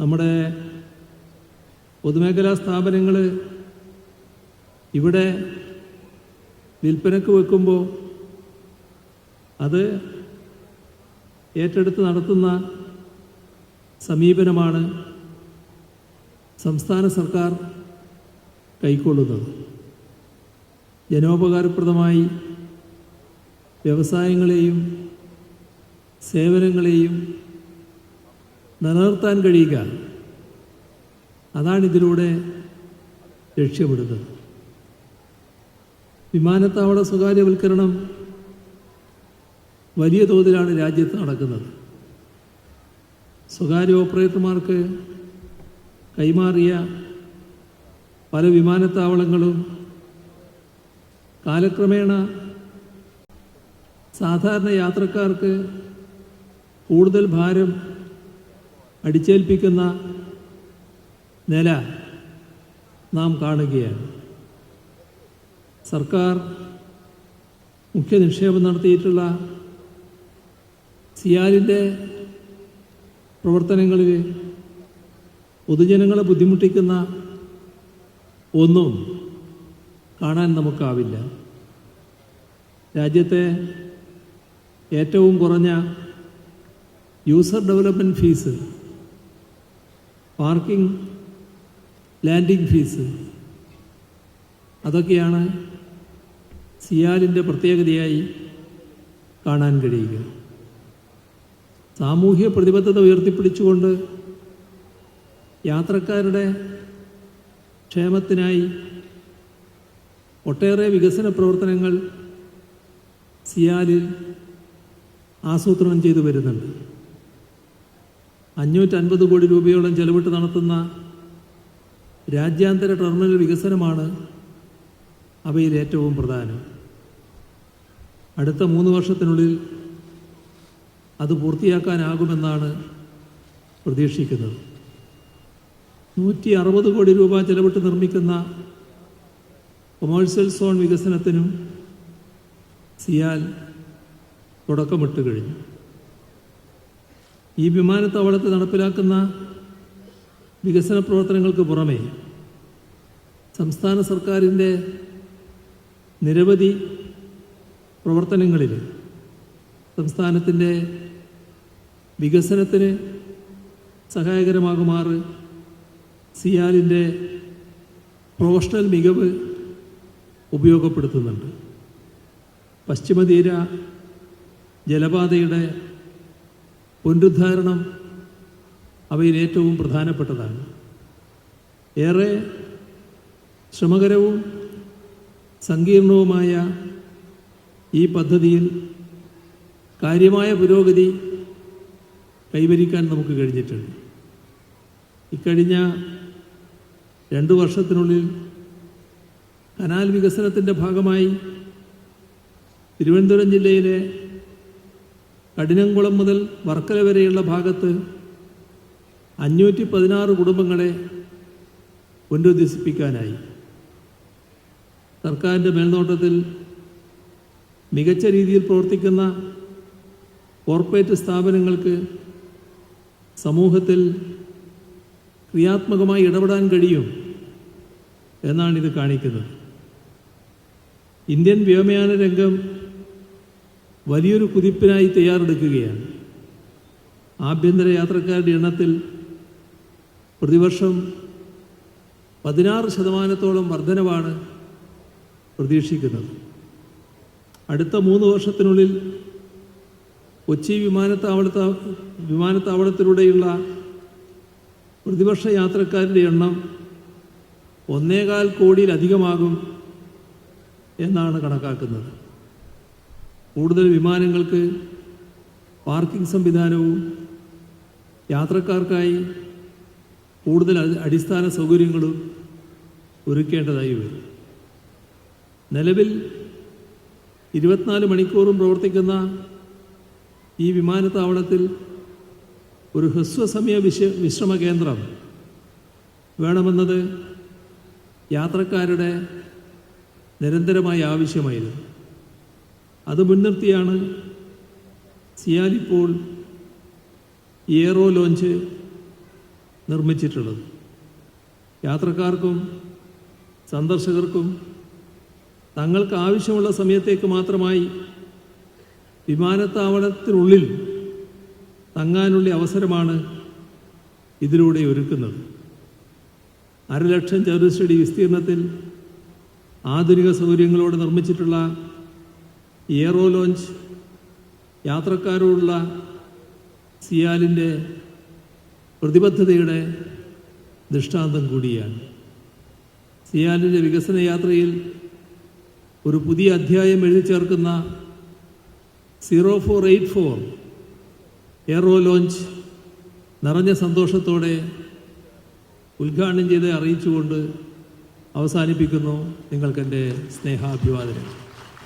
നമ്മുടെ പൊതുമേഖലാ സ്ഥാപനങ്ങൾ ഇവിടെ വിൽപ്പനക്ക് വെക്കുമ്പോൾ അത് ഏറ്റെടുത്ത് നടത്തുന്ന സമീപനമാണ് സംസ്ഥാന സർക്കാർ കൈക്കൊള്ളുന്നത്. ജനോപകാരപ്രദമായി വ്യവസായങ്ങളെയും സേവനങ്ങളെയും നിലനിർത്താൻ കഴിയുക. അതാണ് ഇതിലൂടെ ലക്ഷ്യമിടുന്നത്. വിമാനത്താവള സ്വകാര്യവൽക്കരണം വലിയ തോതിലാണ് രാജ്യത്ത് നടക്കുന്നത്. സ്വകാര്യ ഓപ്പറേറ്റർമാർക്ക് കൈമാറിയ പല വിമാനത്താവളങ്ങളും കാലക്രമേണ സാധാരണ യാത്രക്കാർക്ക് കൂടുതൽ ഭാരം അടിച്ചേൽപ്പിക്കുന്ന നില നാം കാണുകയാണ്. സർക്കാർ മുഖ്യ നിക്ഷേപം നടത്തിയിട്ടുള്ള സിയാലിന്റെ പ്രവർത്തനങ്ങളിൽ പൊതുജനങ്ങളെ ബുദ്ധിമുട്ടിക്കുന്ന ഒന്നും കാണാൻ നമുക്കാവില്ല. രാജ്യത്തെ ഏറ്റവും കുറഞ്ഞ user development fee parking landing fee. അതൊക്കെയാണ് സിയാലിന്റെ പ്രത്യേകതയായി കാണാൻ കഴിയുക. സാമൂഹ്യ പ്രതിബദ്ധത ഉയർത്തിപ്പിടിച്ചുകൊണ്ട് യാത്രക്കാരുടെ ക്ഷേമത്തിനായി ഒട്ടേറെ വികസന പ്രവർത്തനങ്ങൾ സിയാലിൽ ആസൂത്രണം ചെയ്തു വരുന്നുണ്ട്. അഞ്ഞൂറ്റൻപത് കോടി രൂപയോളം ചെലവിട്ട് നടത്തുന്ന രാജ്യാന്തര ടെർമിനൽ വികസനമാണ് അവയിൽ ഏറ്റവും പ്രധാനം. അടുത്ത മൂന്ന് വർഷത്തിനുള്ളിൽ അത് പൂർത്തിയാക്കാനാകുമെന്നാണ് പ്രതീക്ഷിക്കുന്നത്. നൂറ്റി അറുപത് കോടി രൂപ ചെലവിട്ട് നിർമ്മിക്കുന്ന കൊമേഴ്സ്യൽ സോൺ വികസനത്തിനും സിയാൽ തുടക്കമിട്ട് കഴിഞ്ഞു. ഈ വിമാനത്താവളത്ത് നടപ്പിലാക്കുന്ന വികസന പ്രവർത്തനങ്ങൾക്ക് പുറമേ സംസ്ഥാന സർക്കാരിന്റെ നിരവധി പ്രവർത്തനങ്ങളിൽ സംസ്ഥാനത്തിന്റെ വികസനത്തിന് സഹായകരമാകുമാറ് സിയാലിന്റെ പ്രൊഫഷണൽ മികവ് ഉപയോഗപ്പെടുത്തുന്നുണ്ട്. പശ്ചിമതീര ജലപാതയുടെ പുനരുദ്ധാരണം അവയിൽ ഏറ്റവും പ്രധാനപ്പെട്ടതാണ്. ഏറെ ശ്രമകരവും സങ്കീർണവുമായ ഈ പദ്ധതിയിൽ കാര്യമായ പുരോഗതി കൈവരിക്കാൻ നമുക്ക് കഴിഞ്ഞിട്ടുണ്ട്. ഇക്കഴിഞ്ഞ രണ്ട് വർഷത്തിനുള്ളിൽ കനാൽ വികസനത്തിന്റെ ഭാഗമായി തിരുവനന്തപുരം ജില്ലയിലെ കഠിനംകുളം മുതൽ വർക്കല വരെയുള്ള ഭാഗത്ത് അഞ്ഞൂറ്റി പതിനാറ് കുടുംബങ്ങളെ പുനരുദ്ധരിപ്പിക്കാനായി സർക്കാരിന്റെ മേൽനോട്ടത്തിൽ മികച്ച രീതിയിൽ പ്രവർത്തിക്കുന്ന കോർപ്പറേറ്റ് സ്ഥാപനങ്ങൾക്ക് സമൂഹത്തിൽ ക്രിയാത്മകമായി ഇടപെടാൻ കഴിയും എന്നാണ് ഇത് കാണിക്കുന്നത്. ഇന്ത്യൻ വ്യോമയാന രംഗം വലിയൊരു കുതിപ്പിനായി തയ്യാറെടുക്കുകയാണ്. ആഭ്യന്തര യാത്രക്കാരുടെ എണ്ണത്തിൽ പ്രതിവർഷം പതിനാറ് ശതമാനത്തോളം വർധനവാണ് പ്രതീക്ഷിക്കുന്നത്. അടുത്ത മൂന്ന് വർഷത്തിനുള്ളിൽ കൊച്ചി വിമാനത്താവളത്ത വിമാനത്താവളത്തിലൂടെയുള്ള പ്രതിവർഷ യാത്രക്കാരുടെ എണ്ണം ഒന്നേകാൽ കോടിയിലധികമാകും എന്നാണ് കണക്കാക്കുന്നത്. കൂടുതൽ വിമാനങ്ങൾക്ക് പാർക്കിംഗ് സംവിധാനവും യാത്രക്കാർക്കായി കൂടുതൽ അടിസ്ഥാന സൗകര്യങ്ങളും ഒരുക്കേണ്ടതായി വരും. നിലവിൽ ഇരുപത്തിനാല് മണിക്കൂറും പ്രവർത്തിക്കുന്ന ഈ വിമാനത്താവളത്തിൽ ഒരു ഹ്രസ്വസമയ വിശ വിശ്രമ കേന്ദ്രം വേണമെന്നത് യാത്രക്കാരുടെ നിരന്തരമായ ആവശ്യമായിരുന്നു. മുൻനിർത്തിയാണ് സിയാലിപ്പോൾ എയറോ ലോഞ്ച് നിർമ്മിച്ചിട്ടുള്ളത്. യാത്രക്കാർക്കും സന്ദർശകർക്കും തങ്ങൾക്ക് ആവശ്യമുള്ള സമയത്തേക്ക് മാത്രമായി വിമാനത്താവളത്തിനുള്ളിൽ തങ്ങാനുള്ള അവസരമാണ് ഇതിലൂടെ ഒരുക്കുന്നത്. അരലക്ഷം ചതുരശ്രടി വിസ്തീർണത്തിൽ ആധുനിക സൗകര്യങ്ങളോടെ നിർമ്മിച്ചിട്ടുള്ള എയറോ ലോഞ്ച് യാത്രക്കാരോടുള്ള സിയാലിന്റെ പ്രതിബദ്ധതയുടെ ദൃഷ്ടാന്തം കൂടിയാണ്. സിയാലിന്റെ വികസന യാത്രയിൽ ഒരു പുതിയ അധ്യായം എഴുതി ചേർക്കുന്ന zero four eight four aero lounge നിറഞ്ഞ സന്തോഷത്തോടെ ഉദ്ഘാടനം ചെയ്ത് അറിയിച്ചുകൊണ്ട് അവസാനിപ്പിക്കുന്നു. നിങ്ങൾക്കെന്റെ സ്നേഹാഭിവാദനം